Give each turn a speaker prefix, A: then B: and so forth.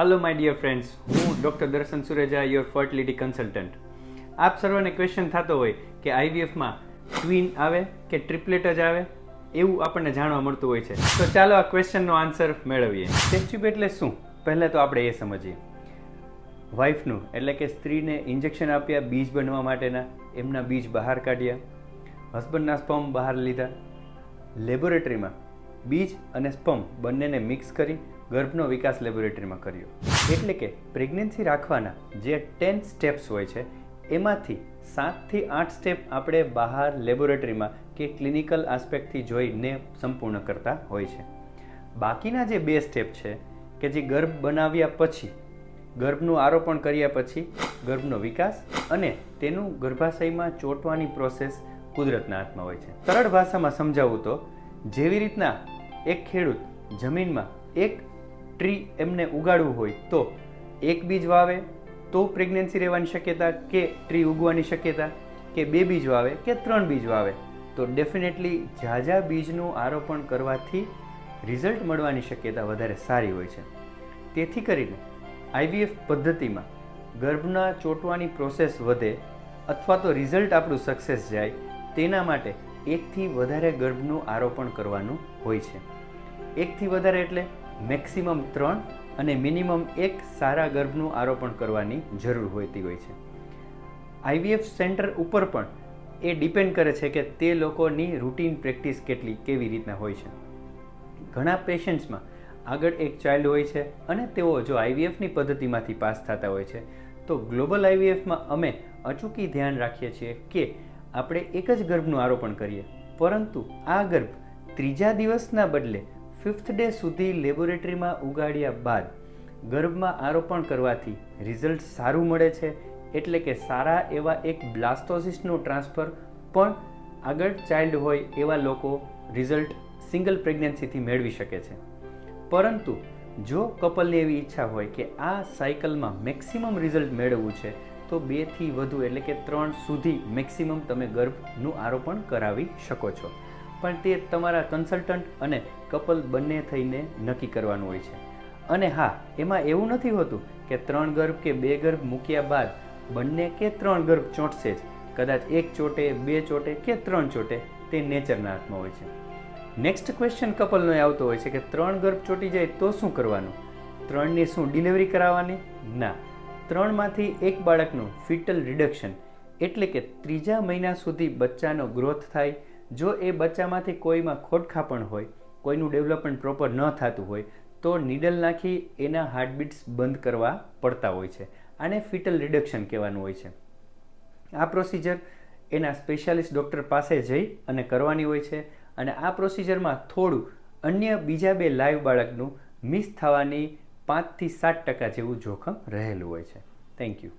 A: Hello my dear friends હું doctor Darshan Sureja your fertility consultant આપ સર્વને ક્વેશ્ચન થતો હોય કે આઈવીએફમાં ટ્વિન આવે કે ટ્રિપલેટ જ આવે, એવું આપણને જાણવા મળતું હોય છે. તો ચાલો આ ક્વેશ્ચનનો આન્સર મેળવીએ. ટેસ્ટ્યુબ એટલે શું? પહેલાં તો આપણે એ સમજીએ. વાઇફનું એટલે કે સ્ત્રીને ઇન્જેક્શન આપ્યા બીજ બનવા માટેના, એમના બીજ બહાર કાઢ્યા. હસબન્ડના સ્પમ બહાર લીધા. લેબોરેટરીમાં બીજ અને સ્પમ બંનેને મિક્સ કરી ગર્ભનો વિકાસ લેબોરેટરીમાં કર્યો. એટલે કે પ્રેગ્નન્સી રાખવાના જે ટેન સ્ટેપ્સ હોય છે, એમાંથી સાતથી આઠ સ્ટેપ આપણે બહાર લેબોરેટરીમાં કે ક્લિનિકલ આસ્પેક્ટથી જોઈને સંપૂર્ણ કરતા હોય છે. બાકીના જે બે સ્ટેપ છે, કે જે ગર્ભ બનાવ્યા પછી, ગર્ભનું આરોપણ કર્યા પછી ગર્ભનો વિકાસ અને તેનું ગર્ભાશયમાં ચોંટવાની પ્રોસેસ કુદરતના હાથમાં હોય છે. સરળ ભાષામાં સમજાવું તો, જેવી રીતના એક ખેડૂત જમીનમાં એક ટ્રી એમને ઉગાડવું હોય તો એક બીજ વાવે તો પ્રેગ્નન્સી રહેવાની શક્યતા કે ટ્રી ઉગવાની શક્યતા કે બે બીજ વાવે કે ત્રણ બીજ વાવે. તો ડેફિનેટલી ઝાઝા બીજનું આરોપણ કરવાથી રિઝલ્ટ મળવાની શક્યતા વધારે સારી હોય છે. તેથી કરીને આઈવીએફ પદ્ધતિમાં ગર્ભના ચોંટવાની પ્રોસેસ વધે અથવા તો રિઝલ્ટ આપણું સક્સેસ જાય તેના માટે એકથી વધારે ગર્ભનું આરોપણ કરવાનું હોય છે. એકથી વધારે એટલે મેક્સિમમ ત્રણ અને મિનિમમ એક સારા ગર્ભનું આરોપણ કરવાની જરૂર હોતી હોય છે. આઈવીએફ સેન્ટર ઉપર પણ એ ડિપેન્ડ કરે છે કે તે લોકોની રૂટીન પ્રેક્ટિસ કેટલી, કેવી રીતના હોય છે. ઘણા પેશન્ટ્સમાં આગળ એક ચાઇલ્ડ હોય છે અને તેઓ જો આઈવીએફની પદ્ધતિમાંથી પાસ થતા હોય છે, તો ગ્લોબલ આઈવીએફમાં અમે અચૂકી ધ્યાન રાખીએ છીએ કે આપણે એક જ ગર્ભનું આરોપણ કરીએ, પરંતુ આ ગર્ભ ત્રીજા દિવસના બદલે ફિફ્થ ડે સુધી લેબોરેટરીમાં ઉગાડ્યા બાદ ગર્ભમાં આરોપણ કરવાથી રિઝલ્ટ સારું મળે છે, એટલે કે સારા એવા એક બ્લાસ્ટોસિસનું ટ્રાન્સફર પણ આગળ ચાઇલ્ડ હોય એવા લોકો રિઝલ્ટ સિંગલ પ્રેગ્નન્સીથી મેળવી શકે છે. પરંતુ જો કપલની એવી ઈચ્છા હોય કે આ સાયકલમાં મેક્સિમમ રિઝલ્ટ મેળવવું છે, તો બેથી વધુ એટલે કે ત્રણ સુધી મેક્સિમમ તમે ગર્ભનું આરોપણ કરાવી શકો છો. પણ તે તમારા કન્સલ્ટન્ટ અને કપલ બંને થઈને નક્કી કરવાનું હોય છે. અને હા, એમાં એવું નથી હોતું કે ત્રણ ગર્ભ કે બે ગર્ભ મૂક્યા બાદ બંને કે ત્રણ ગર્ભ ચોંટશે જ. કદાચ એક ચોટે, બે ચોટે કે ત્રણ ચોટે, તે નેચરના હાથમાં હોય છે. નેક્સ્ટ ક્વેશ્ચન કપલનો આવતો હોય છે કે ત્રણ ગર્ભ ચોટી જાય તો શું કરવાનું? ત્રણની શું ડિલિવરી કરાવવાની? ના. ત્રણમાંથી એક બાળકનું ફિટલ રિડક્શન એટલે કે ત્રીજા મહિના સુધી બચ્ચાનો ગ્રોથ થાય જો એ બચ્ચામાંથી કોઈમાં ખોટખાપણ હોય, કોઈનું ડેવલપમેન્ટ પ્રોપર ન થતું હોય, તો નીડલ નાખી એના હાર્ટબીટ્સ બંધ કરવા પડતા હોય છે આને ફિટલ રિડક્શન કહેવાનું હોય છે. આ પ્રોસિજર એના સ્પેશિયાલિસ્ટ ડૉક્ટર પાસે જઈ અને કરવાની હોય છે અને આ પ્રોસિજરમાં થોડું અન્ય બીજા બે લાઈવ બાળકનું મિસ થવાની પાંચથી સાત ટકા જેવું જોખમ રહેલું હોય છે. Thank you